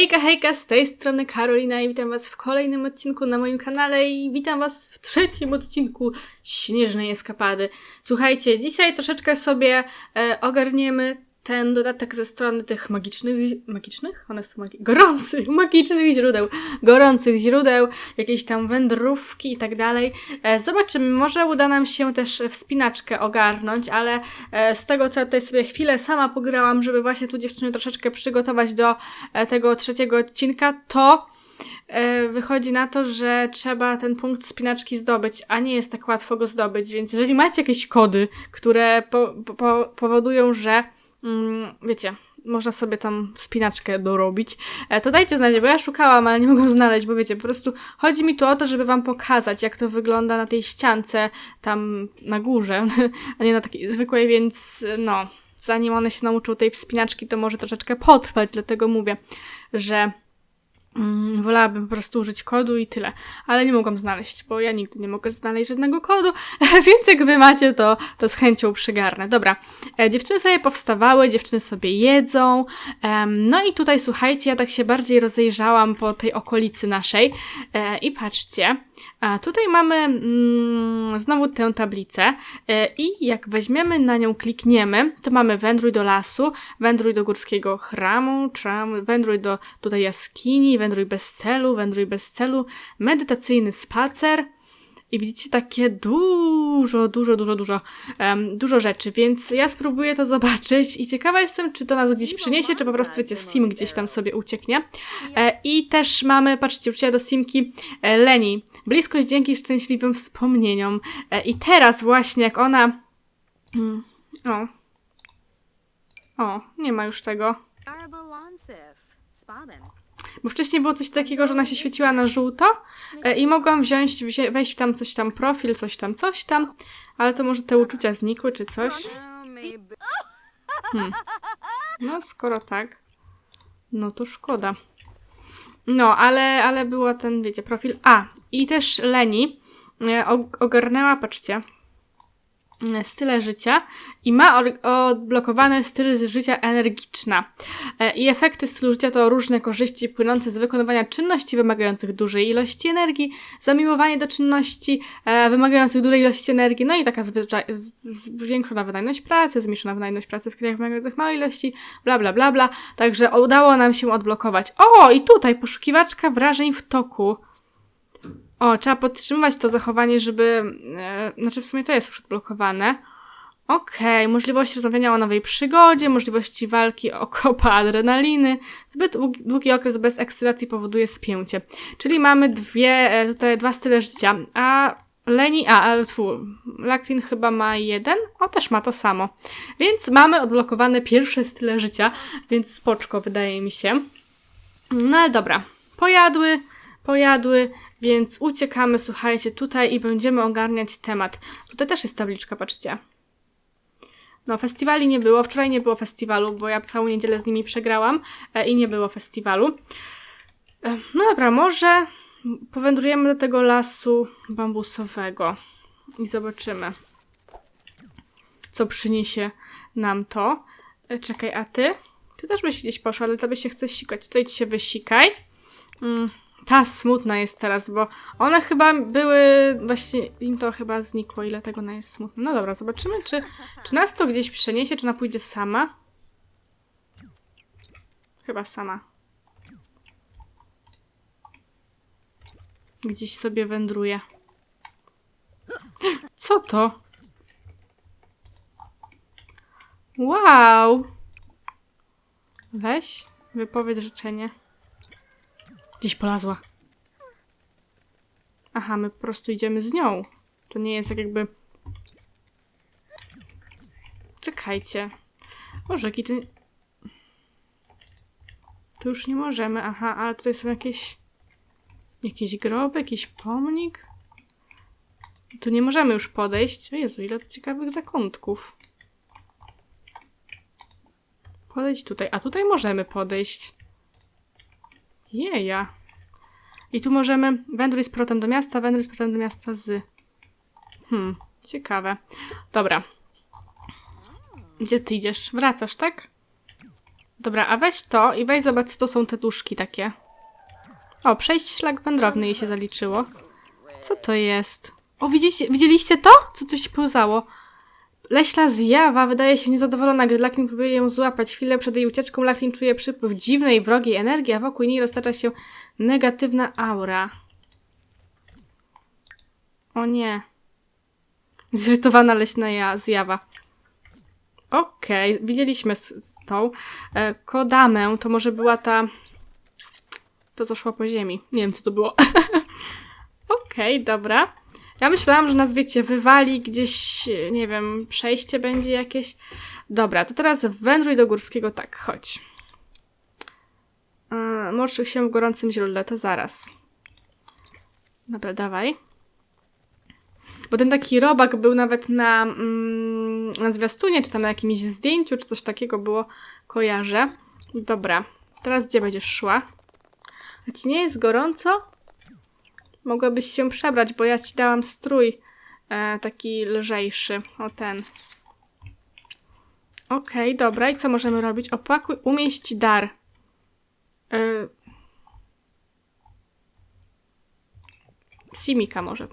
Hejka, hejka, z tej strony Karolina i witam was w kolejnym odcinku na moim kanale i witam was w trzecim odcinku Śnieżnej Eskapady. Słuchajcie, dzisiaj troszeczkę sobie e, ogarniemy ten dodatek ze strony tych magicznych, magicznych? One są magi- gorących, magicznych źródeł, gorących źródeł, jakieś tam wędrówki i tak dalej. E, zobaczymy, może uda nam się też wspinaczkę ogarnąć, ale e, z tego co tutaj sobie chwilę sama pograłam, żeby właśnie tu dziewczyny troszeczkę przygotować do e, tego trzeciego odcinka, to wychodzi na to, że trzeba ten punkt spinaczki zdobyć, a nie jest tak łatwo go zdobyć, więc jeżeli macie jakieś kody, które po, po, powodują, że wiecie, można sobie tam wspinaczkę dorobić, e, to dajcie znać, bo ja szukałam, ale nie mogłam znaleźć, bo wiecie, po prostu chodzi mi tu o to, żeby wam pokazać, jak to wygląda na tej ściance tam na górze, a nie na takiej zwykłej, więc no, zanim one się nauczą tej wspinaczki, to może troszeczkę potrwać, dlatego mówię, że Mm, wolałabym po prostu użyć kodu i tyle. Ale nie mogłam znaleźć, bo ja nigdy nie mogę znaleźć żadnego kodu, więc jak wy macie, to, to z chęcią przygarnę. Dobra, e, dziewczyny sobie powstawały, dziewczyny sobie jedzą. No i tutaj słuchajcie, ja tak się bardziej rozejrzałam po tej okolicy naszej e, i patrzcie, a tutaj mamy mm, znowu tę tablicę e, i jak weźmiemy na nią, klikniemy, to mamy wędruj do lasu, wędruj do górskiego chramu, tram, wędruj do tutaj jaskini, wędruj bez celu, wędruj bez celu, medytacyjny spacer. I widzicie takie dużo, dużo, dużo, dużo, em, dużo rzeczy, więc ja spróbuję to zobaczyć i ciekawa jestem, czy to nas gdzieś przyniesie, czy po prostu, wiecie, Sim gdzieś tam sobie ucieknie. E, I też mamy, patrzcie, uczyła do Simki e, Leni. Bliskość dzięki szczęśliwym wspomnieniom. E, I teraz właśnie, jak ona... Mm, o. O, nie ma już tego. Bo wcześniej było coś takiego, że ona się świeciła na żółto e, i mogłam wziąć, wejść tam coś tam, profil, coś tam, coś tam, ale to może te uczucia znikły czy coś. Hmm. No, skoro tak, no to szkoda. No, ale, ale było ten, wiecie, profil. A, i też Leni e, og- ogarnęła, patrzcie, style życia i ma odblokowany styl życia energiczna. E, I efekty stylu życia to różne korzyści płynące z wykonywania czynności wymagających dużej ilości energii, zamiłowanie do czynności e, wymagających dużej ilości energii, no i taka zwiększona wydajność pracy, zmniejszona wydajność pracy w krajach wymagających małej ilości, bla bla bla bla. Także udało nam się odblokować. O, i tutaj poszukiwaczka wrażeń w toku. O, trzeba podtrzymywać to zachowanie, żeby. E, znaczy, w sumie to jest już odblokowane. Okej, możliwość rozmawiania o nowej przygodzie, możliwości walki o kopa adrenaliny. Zbyt długi- okres bez ekscytacji powoduje spięcie. Czyli mamy dwie, e, tutaj dwa style życia. A Leni, a, a tfu, Lakwin chyba ma jeden, o też ma to samo. Więc mamy odblokowane pierwsze style życia, więc spoczko wydaje mi się. No ale dobra, pojadły, pojadły, więc uciekamy, słuchajcie, tutaj i będziemy ogarniać temat. Tutaj też jest tabliczka, patrzcie. No, festiwali nie było. Wczoraj nie było festiwalu, bo ja całą niedzielę z nimi przegrałam e, i nie było festiwalu. E, no dobra, może powędrujemy do tego lasu bambusowego i zobaczymy, co przyniesie nam to. E, czekaj, a ty? Ty też byś gdzieś poszła, ale tobie się chce sikać. Tutaj ci się wysikaj. Mm, ta smutna jest teraz, bo one chyba były, właśnie im to chyba znikło i dlatego ona jest smutna. No dobra, zobaczymy, czy, czy nas to gdzieś przeniesie, czy ona pójdzie sama. Chyba sama. Gdzieś sobie wędruje. Co to? Wow! Weź, wypowiedz życzenie. Gdzieś polazła. Aha, my po prostu idziemy z nią. To nie jest tak jakby... Czekajcie. Jaki ty... Tu już nie możemy. Aha, ale tutaj są jakieś... Jakieś groby, jakiś pomnik. Tu nie możemy już podejść. O Jezu, ile ciekawych zakątków. Podejdź tutaj. A tutaj możemy podejść. Jeja. I tu możemy wędruj z powrotem do miasta, wędruj z powrotem do miasta z... Hmm, ciekawe. Dobra. Gdzie ty idziesz? Wracasz, tak? Dobra, a weź to i weź zobacz, co są te duszki takie. O, przejść szlak wędrowny jej się zaliczyło. Co to jest? O, widzieliście to? Co tu się pełzało? Leśna zjawa wydaje się niezadowolona, gdy Laklin próbuje ją złapać. Chwilę przed jej ucieczką Laklin czuje przypływ dziwnej, wrogiej energii, a wokół niej roztacza się negatywna aura. O nie. Zirytowana leśna ja- zjawa. Okej, widzieliśmy z, z tą. E, Kodamę to może była ta... To, co szło po ziemi. Nie wiem, co to było. Okej, dobra. Ja myślałam, że nas, wiecie, wywali gdzieś, nie wiem, przejście będzie jakieś. Dobra, to teraz wędruj do górskiego. Tak, chodź. Yy, się w gorącym źródle, to zaraz. Dobra, dawaj. Bo ten taki robak był nawet na, mm, na zwiastunie, czy tam na jakimś zdjęciu, czy coś takiego było, kojarzę. Dobra, teraz gdzie będziesz szła? A ci nie jest gorąco? Mogłabyś się przebrać, bo ja ci dałam strój e, taki lżejszy. O ten. Okej, dobra. I co możemy robić? Opłakuj, umieść dar. E, Simika może.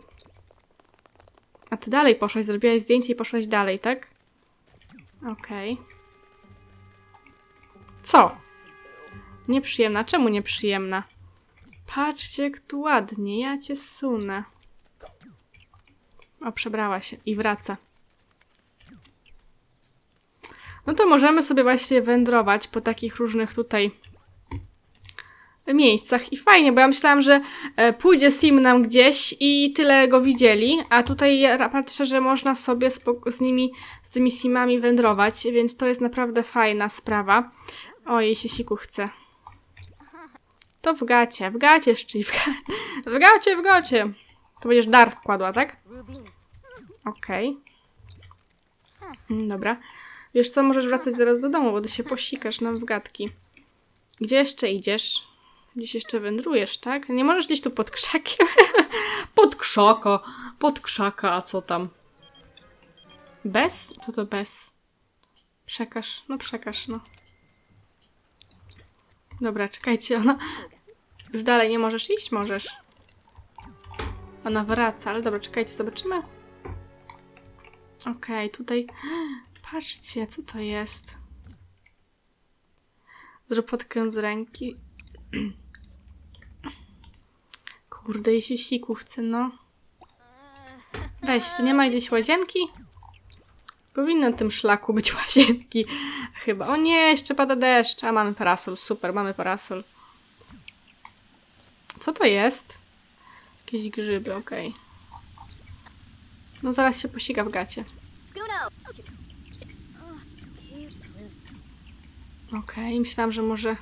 A ty dalej poszłaś, zrobiłaś zdjęcie i poszłaś dalej, tak? Okej. Co? Nieprzyjemna. Czemu nieprzyjemna? Patrzcie, jak tu ładnie. Ja cię sunę. O, przebrała się i wraca. No to możemy sobie właśnie wędrować po takich różnych tutaj miejscach i fajnie, bo ja myślałam, że e, pójdzie Sim nam gdzieś i tyle go widzieli, a tutaj ja patrzę, że można sobie z nimi, z tymi Simami wędrować, więc to jest naprawdę fajna sprawa. O, jej się siku chce. To w gacie, w gacie szczyj, w, w gacie, w gacie. To będziesz dar kładła, tak? Okej. Mm, Dobra. Wiesz co, możesz wracać zaraz do domu, bo ty się posikasz nam w. Gdzie jeszcze idziesz? Gdzieś jeszcze wędrujesz, tak? Nie możesz gdzieś tu pod krzakiem? pod krzaka, pod krzaka, a co tam? Bez? Co to bez? Przekaż, no przekaż, no. Dobra, czekajcie, ona... Już dalej nie możesz iść? Możesz. Ona wraca, ale dobra, czekajcie, zobaczymy. Okej, tutaj... Patrzcie, co to jest? Zrób z ręki. Kurde, jej się siku chce, no. Weź, tu nie ma gdzieś łazienki? Powinno tym szlaku być łazienki. Chyba. O nie, jeszcze pada deszcz. A mamy parasol, super, mamy parasol. Co to jest? Jakieś grzyby, okej. No zaraz się posika w gacie. Okej, myślałam, że może...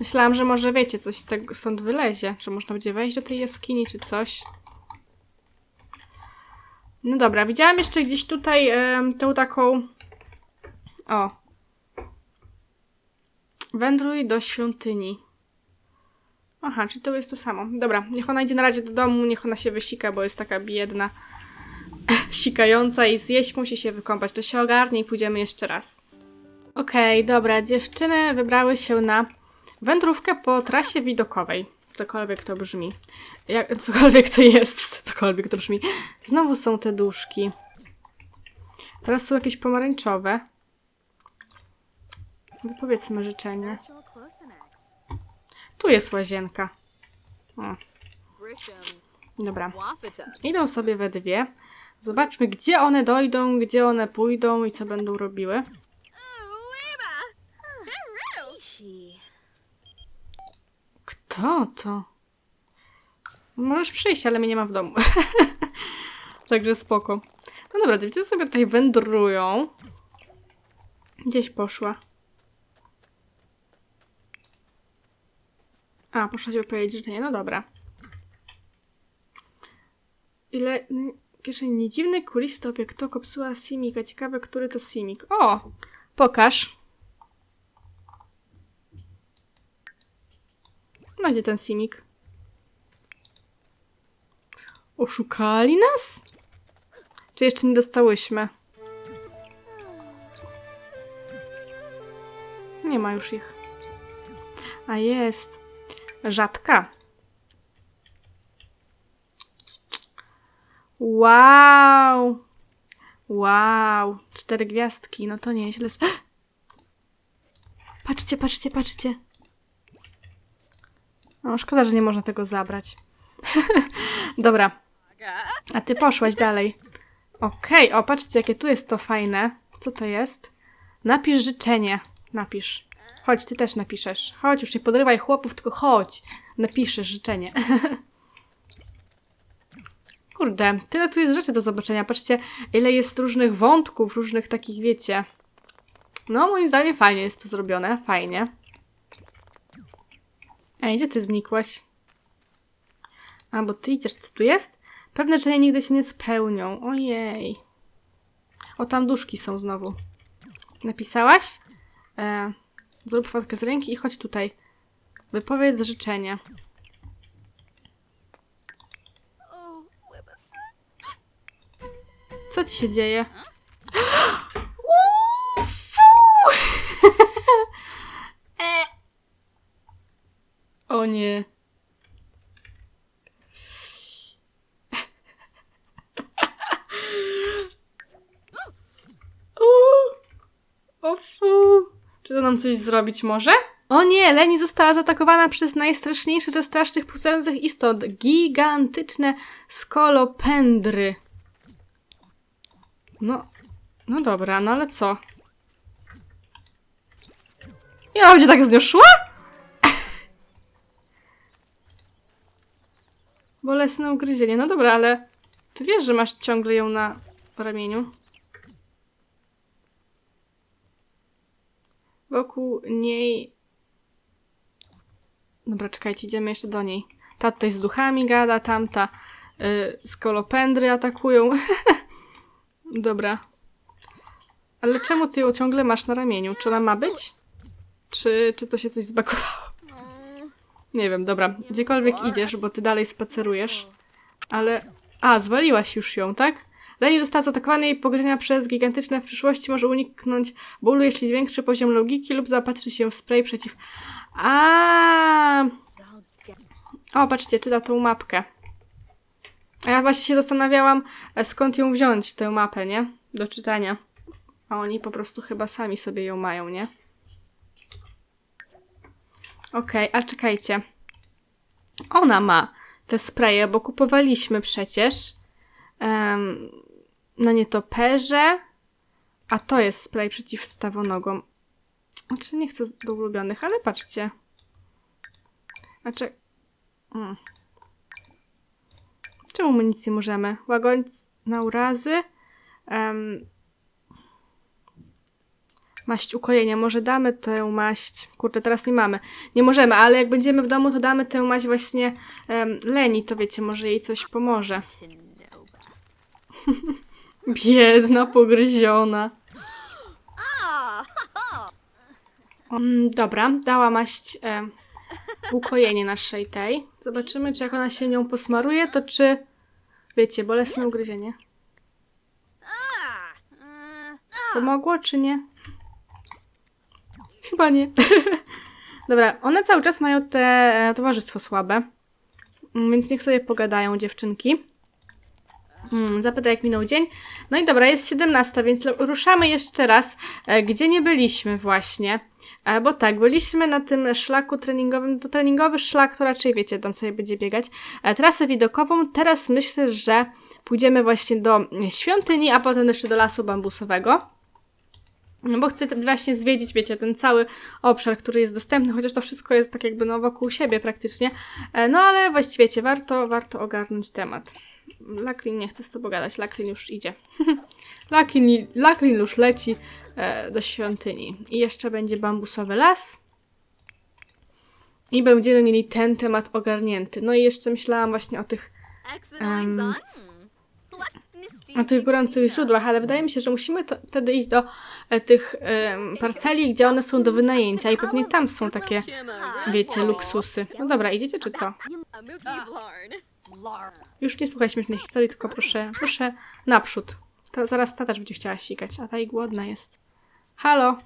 Myślałam, że może wiecie, coś z tego stąd wylezie, że można będzie wejść do tej jaskini czy coś. No dobra, widziałam jeszcze gdzieś tutaj em, tą taką... O. Wędruj do świątyni. Aha, czyli to jest to samo. Dobra, niech ona idzie na razie do domu, niech ona się wysika, bo jest taka biedna, sikająca i zjeść musi się wykąpać. To się ogarnie i pójdziemy jeszcze raz. Okej, dobra, dziewczyny wybrały się na wędrówkę po trasie widokowej. Cokolwiek to brzmi. Jak, cokolwiek to jest, cokolwiek to brzmi. Znowu są te duszki. Teraz są jakieś pomarańczowe. Powiedzmy życzenie. Tu jest łazienka. O, dobra. Idą sobie we dwie. Zobaczmy, gdzie one dojdą, gdzie one pójdą i co będą robiły. Kto to? Możesz przyjść, ale mnie nie ma w domu. Także spoko. No dobra, dziewczyny sobie tutaj wędrują. Gdzieś poszła. A, poszła się powiedzieć życzenie. No dobra. Ile... nie dziwny, kulisty obiekt to kopsuła Simika. Ciekawe, który to Simik. O! Pokaż. No gdzie ten Simik? Oszukali nas? Czy jeszcze nie dostałyśmy? nie ma już ich. A jest. Rzadka. Wow. Wow. Cztery gwiazdki. No to nieźle. Patrzcie, patrzcie, patrzcie. No, szkoda, że nie można tego zabrać. Dobra. A ty poszłaś dalej. Okej, o, patrzcie, jakie tu jest to fajne. Co to jest? Napisz życzenie. Napisz. Chodź, ty też napiszesz. Chodź, już nie podrywaj chłopów, tylko chodź. Napiszesz życzenie. Kurde, tyle tu jest rzeczy do zobaczenia. Patrzcie, ile jest różnych wątków, różnych takich, wiecie. No, moim zdaniem fajnie jest to zrobione. Fajnie. Ej, gdzie ty znikłaś? A, bo ty idziesz, co tu jest? Pewne życzenia nigdy się nie spełnią. Ojej. O, tam duszki są znowu. Napisałaś? E, zrób fotkę z ręki i chodź tutaj. Wypowiedz życzenie. Co ci się dzieje? O nie. O fu. Czy to nam coś zrobić może? O nie, Leni została zaatakowana przez najstraszniejsze ze strasznych pulsujących istot. Gigantyczne skolopendry. No, no dobra, no ale co? I ona będzie tak z nią szła? Bolesne ugryzienie. No dobra, ale ty wiesz, że masz ciągle ją na ramieniu. Wokół niej... Dobra, czekajcie, idziemy jeszcze do niej. Ta tutaj z duchami gada, tamta yy, skolopendry atakują. Dobra. Ale czemu ty ją ciągle masz na ramieniu? Czy ona ma być? Czy, czy to się coś zbakowało? Nie wiem, dobra. Gdziekolwiek idziesz, bo ty dalej spacerujesz. Ale... A, zwaliłaś już ją, tak? Leni została zaatakowana i pogrynia przez gigantyczne w przyszłości może uniknąć bólu, jeśli zwiększy poziom logiki lub zaopatrzy się w spray przeciw... A. O, patrzcie, czyta tą mapkę. A ja właśnie się zastanawiałam, e, skąd ją wziąć, tę mapę, nie? Do czytania. A oni po prostu chyba sami sobie ją mają, nie? Okej, a czekajcie. Ona ma te spraye, bo kupowaliśmy przecież em, na nietoperze, a to jest spray przeciwstawonogom. Znaczy, nie chcę do ulubionych, ale patrzcie. Znaczy... Mm. Czemu my nic nie możemy? Łagoń na urazy. Um, maść ukojenia. Może damy tę maść. Kurde, teraz nie mamy. Nie możemy, ale jak będziemy w domu, to damy tę maść właśnie um, Leni. To wiecie, może jej coś pomoże. Biedna, pogryziona. Mm, dobra, dała maść e, ukojenie naszej tej. Zobaczymy, czy jak ona się nią posmaruje, to czy... Wiecie, bolesne ugryzienie. Pomogło, czy nie? Chyba nie. Dobra, one cały czas mają te e, towarzystwo słabe. Mm, Więc niech sobie pogadają dziewczynki. Mm, zapytaj, jak minął dzień. No i dobra, jest 17, więc ruszamy jeszcze raz, e, gdzie nie byliśmy właśnie. E, bo tak, byliśmy na tym szlaku treningowym. To treningowy szlak, to raczej wiecie, tam sobie będzie biegać. E, trasę widokową. Teraz myślę, że pójdziemy właśnie do świątyni, a potem jeszcze do lasu bambusowego. No bo chcę właśnie zwiedzić, wiecie, ten cały obszar, który jest dostępny, chociaż to wszystko jest tak jakby no wokół siebie praktycznie. No ale właściwie, wiecie, warto, warto ogarnąć temat. Laklin nie chce z tobą gadać, Laklin już idzie. Laklin, Laklin już leci e, do świątyni. I jeszcze będzie bambusowy las. I będziemy mieli ten temat ogarnięty. No i jeszcze myślałam właśnie o tych, Um, o tych gorących źródłach, ale wydaje mi się, że musimy to, wtedy iść do e, tych em, parceli, gdzie one są do wynajęcia i pewnie tam są takie, wiecie, luksusy. No dobra, idziecie czy co? Już nie słuchaj śmiesznej historii, tylko proszę, proszę naprzód. To zaraz ta też będzie chciała sikać, a ta i głodna jest. Halo,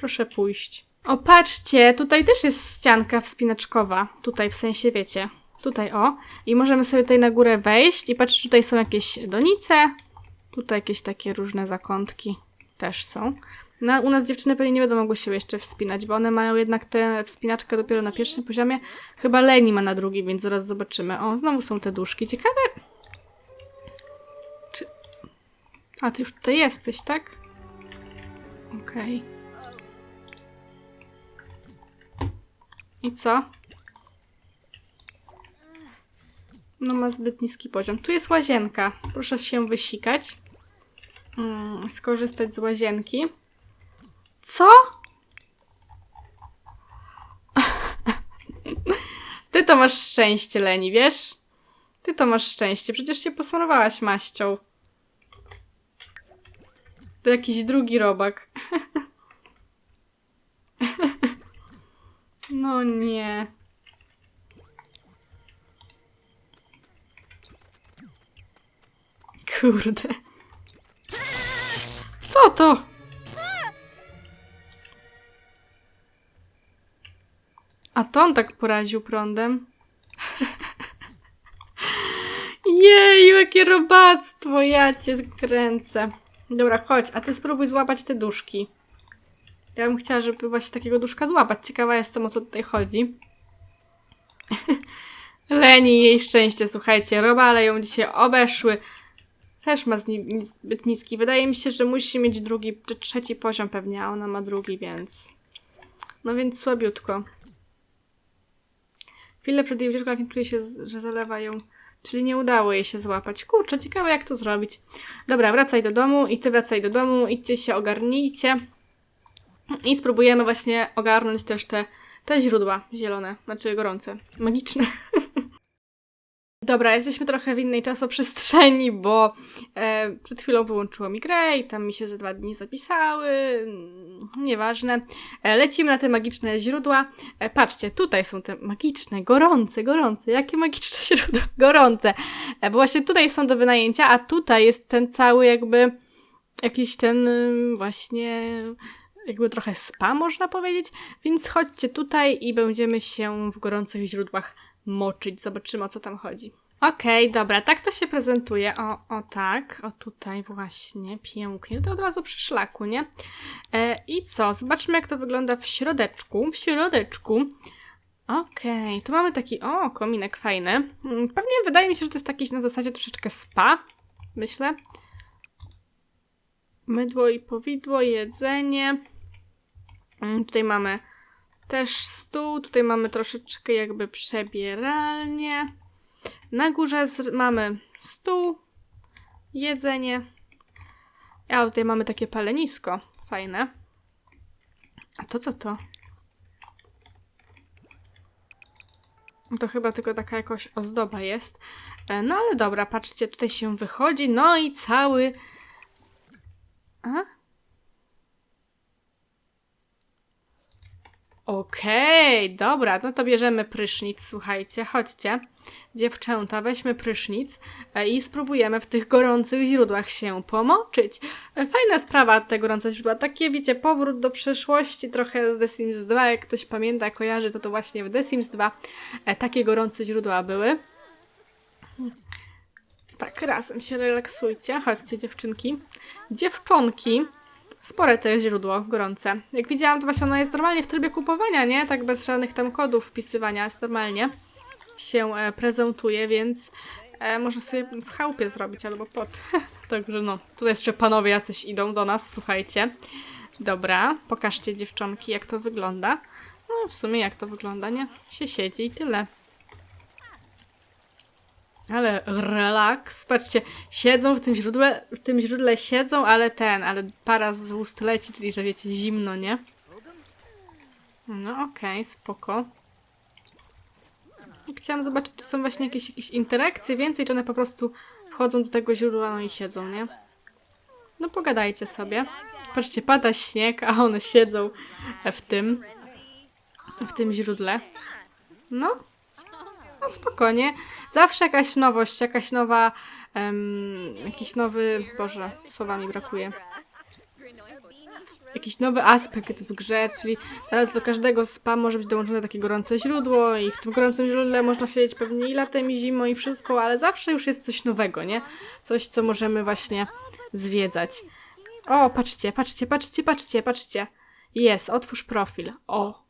proszę pójść. O, patrzcie, tutaj też jest ścianka wspinaczkowa. Tutaj, w sensie, wiecie, tutaj o. I możemy sobie tutaj na górę wejść i patrzcie, tutaj są jakieś donice. Tutaj jakieś takie różne zakątki też są. No, u nas dziewczyny pewnie nie będą mogły się jeszcze wspinać, bo one mają jednak tę wspinaczkę dopiero na pierwszym poziomie. Chyba Leni ma na drugim, więc zaraz zobaczymy. O, znowu są te duszki. Ciekawe... Czy... A, ty już tutaj jesteś, tak? Okej. I co? No ma zbyt niski poziom. Tu jest łazienka. Proszę się wysikać. Mm, skorzystać z łazienki. Co? Ty to masz szczęście, Leni, wiesz? Ty to masz szczęście. Przecież się posmarowałaś maścią. To jakiś drugi robak. No nie. Kurde. Co to? A to on tak poraził prądem. Jej, jakie robactwo, ja cię kręcę. Dobra, chodź, a ty spróbuj złapać te duszki. Ja bym chciała, żeby właśnie takiego duszka złapać. Ciekawa jestem, o co tutaj chodzi. Leni, jej szczęście, słuchajcie. Robale ją dzisiaj obeszły. Też ma zbyt niski. Wydaje mi się, że musi mieć drugi, czy trzeci poziom pewnie, a ona ma drugi, więc... No więc słabiutko. Chwilę przed jej ucieczką czuje się, że zalewa ją... Czyli nie udało jej się złapać. Kurczę, ciekawe jak to zrobić. Dobra, wracaj do domu i ty wracaj do domu. Idźcie się, ogarnijcie. I spróbujemy właśnie ogarnąć też te, te źródła zielone, znaczy gorące, magiczne. Dobra, jesteśmy trochę w innej czasoprzestrzeni, bo e, przed chwilą wyłączyło mi grę i tam mi się za dwa dni zapisały. mm, Nieważne. E, lecimy na te magiczne źródła. E, patrzcie, tutaj są te magiczne, gorące, gorące. Jakie magiczne źródła? Gorące. E, bo właśnie tutaj są do wynajęcia, a tutaj jest ten cały jakby jakiś ten właśnie jakby trochę spa, można powiedzieć. Więc chodźcie tutaj i będziemy się w gorących źródłach moczyć. Zobaczymy, o co tam chodzi. Okej, dobra, tak to się prezentuje. O, o tak, o tutaj właśnie, pięknie. To od razu przy szlaku, nie? E, I co? Zobaczmy, jak to wygląda w środeczku. W środeczku. Okej, tu mamy taki, o, kominek fajny. Mm, Pewnie wydaje mi się, że to jest taki na zasadzie troszeczkę spa, myślę. Mydło i powidło, jedzenie. Mm, Tutaj mamy też stół, tutaj mamy troszeczkę jakby przebieralnię. Na górze mamy stół, jedzenie. A tutaj mamy takie palenisko, fajne. A to co to? To chyba tylko taka jakoś ozdoba jest. E, No ale dobra, patrzcie, tutaj się wychodzi, no i cały... A? Okej, dobra, no to bierzemy prysznic, słuchajcie, chodźcie. Dziewczęta, weźmy prysznic e, i spróbujemy w tych gorących źródłach się pomoczyć. E, Fajna sprawa te gorące źródła, takie wiecie, powrót do przeszłości trochę z The Sims 2, jak ktoś pamięta, kojarzy, to to właśnie w The Sims 2 e, takie gorące źródła były. Tak, razem się relaksujcie, chodźcie dziewczynki. Dziewczonki, spore to jest źródło gorące. Jak widziałam, to właśnie ono jest normalnie w trybie kupowania, nie? Tak bez żadnych tam kodów wpisywania, jest normalnie się e, prezentuje, więc e, można sobie w chałupie zrobić albo pod. Także no, tutaj jeszcze panowie jacyś idą do nas, słuchajcie. Dobra, pokażcie dziewczonki, jak to wygląda. No w sumie jak to wygląda, nie? Się siedzi i tyle. Ale relaks. Patrzcie, siedzą w tym źródle, w tym źródle siedzą, ale ten, ale para z ust leci, czyli że wiecie, zimno, nie? No okej, spoko. I chciałam zobaczyć, czy są właśnie jakieś, jakieś interakcje więcej, czy one po prostu wchodzą do tego źródła, no i siedzą, nie? No pogadajcie sobie. Patrzcie, pada śnieg, a one siedzą w tym, w tym źródle. No, no spokojnie. Zawsze jakaś nowość, jakaś nowa, em, jakiś nowy, Boże, słowa mi brakuje. jakiś nowy aspekt w grze, czyli teraz do każdego spa może być dołączone takie gorące źródło i w tym gorącym źródle można siedzieć pewnie i latem, i zimą, i wszystko, ale zawsze już jest coś nowego, nie? Coś, co możemy właśnie zwiedzać. O, patrzcie, patrzcie, patrzcie, patrzcie, patrzcie. Jest, otwórz profil. O.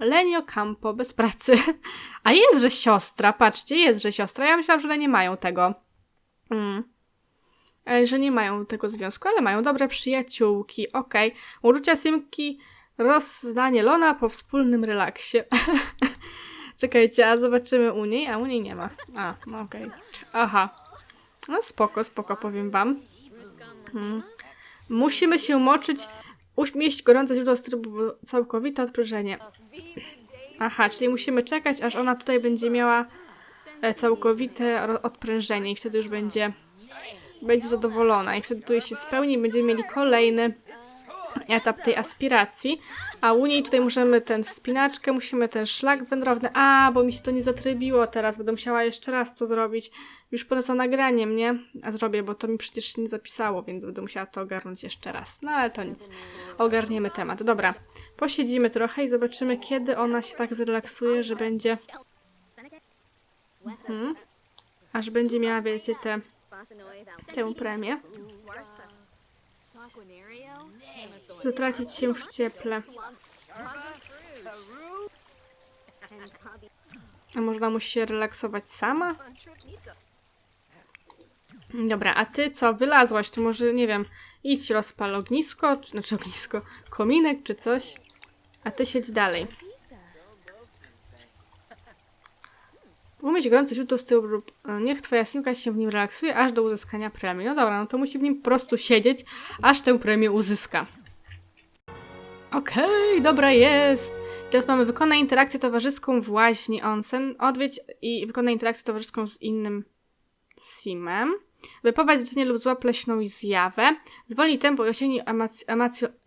Lenio Campo, bez pracy. A jest, że siostra, patrzcie, jest, że siostra. Ja myślałam, że nie mają tego. Mm. E, Że nie mają tego związku, ale mają dobre przyjaciółki. Okej. Uczucia Simki, rozdanie Lona po wspólnym relaksie. Czekajcie, a zobaczymy u niej. A u niej nie ma. A, no okej. Aha. No spoko, spoko, powiem wam. Hmm. Musimy się moczyć, uśmieść gorące źródło z trybu całkowite odprężenie. Aha, czyli musimy czekać, aż ona tutaj będzie miała e, całkowite odprężenie i wtedy już będzie, będzie zadowolona i wtedy tutaj się spełni i będziemy mieli kolejny etap tej aspiracji, a u niej tutaj możemy ten wspinaczkę, musimy ten szlak wędrowny, a, bo mi się to nie zatrybiło teraz, będę musiała jeszcze raz to zrobić, już poza nagraniem, nie? A zrobię, bo to mi przecież się nie zapisało, więc będę musiała to ogarnąć jeszcze raz, no ale to nic, ogarniemy temat. Dobra, posiedzimy trochę i zobaczymy, kiedy ona się tak zrelaksuje, że będzie, hmm, aż będzie miała, wiecie, te, tę premię. Zatracić się w cieple. A można musi się relaksować sama? Dobra, a ty co? Wylazłaś, to może, nie wiem, idź rozpal ognisko, czy, znaczy ognisko, kominek czy coś, a ty siedź dalej. Umyć gorące źródło z tyłu lub e, niech twoja simka się w nim relaksuje aż do uzyskania premii. No dobra, no to musi w nim po prostu siedzieć, aż tę premię uzyska. Okej, dobra jest. Teraz mamy wykonaj interakcję towarzyską w łaźni onsen. Odwiedź i wykonaj interakcję towarzyską z innym simem. Wypowiedz życzenie lub złap leśną zjawę. Zwolnij tempo i osiągnij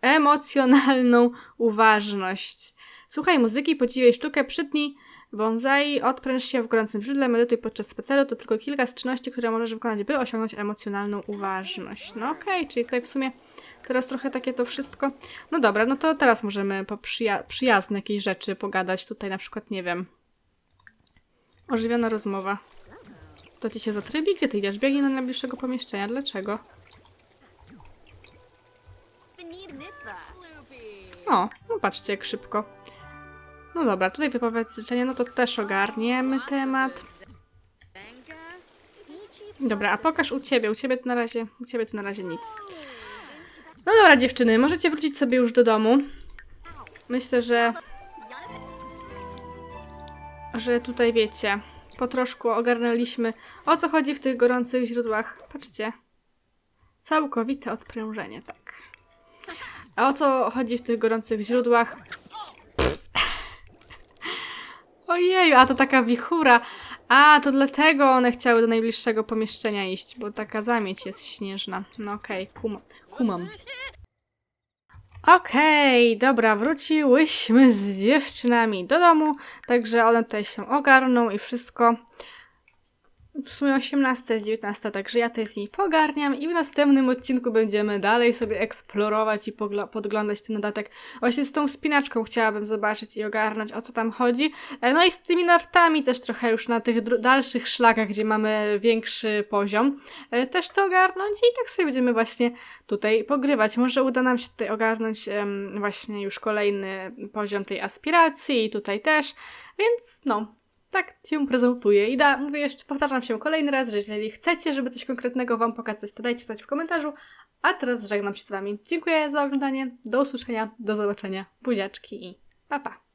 emocjonalną uważność. Słuchaj muzyki, podziwiaj sztukę, przytnij bonsai, odpręż się w gorącym źródle, medytuj podczas spaceru. To tylko kilka z czynności, które możesz wykonać, by osiągnąć emocjonalną uważność. No okej, czyli tutaj w sumie teraz trochę takie to wszystko. No dobra, no to teraz możemy po przyja- przyjazne jakieś rzeczy pogadać. Tutaj na przykład, nie wiem, ożywiona rozmowa. To ci się zatrybi? Gdzie ty idziesz? Biegnij do najbliższego pomieszczenia. Dlaczego? O, no patrzcie jak szybko. No dobra, tutaj wypowiedz życzenie, no to też ogarniemy temat. Dobra, a pokaż u ciebie. U ciebie to na razie, u ciebie to na razie nic. No dobra, dziewczyny, możecie wrócić sobie już do domu. Myślę, że że tutaj wiecie, po troszku ogarnęliśmy o co chodzi w tych gorących źródłach. Patrzcie. Całkowite odprężenie, tak. A o co chodzi w tych gorących źródłach? Ojeju, a to taka wichura. A, to dlatego one chciały do najbliższego pomieszczenia iść, bo taka zamieć jest śnieżna. No okej, kumam. kumam. Okej, dobra, wróciłyśmy z dziewczynami do domu, także one tutaj się ogarną i wszystko. W sumie 18 jest 19, także ja tutaj z nimi pogarniam i w następnym odcinku będziemy dalej sobie eksplorować i podglądać ten dodatek. Właśnie z tą spinaczką chciałabym zobaczyć i ogarnąć o co tam chodzi. E, No i z tymi nartami też trochę już na tych dalszych szlakach, gdzie mamy większy poziom, e, też to ogarnąć i tak sobie będziemy właśnie tutaj pogrywać. Może uda nam się tutaj ogarnąć właśnie już kolejny poziom tej aspiracji i tutaj też, więc no, tak się prezentuję. I da, mówię jeszcze, powtarzam się kolejny raz, że jeżeli chcecie, żeby coś konkretnego Wam pokazać, to dajcie znać w komentarzu. A teraz żegnam się z Wami. Dziękuję za oglądanie, do usłyszenia, do zobaczenia, buziaczki i pa pa!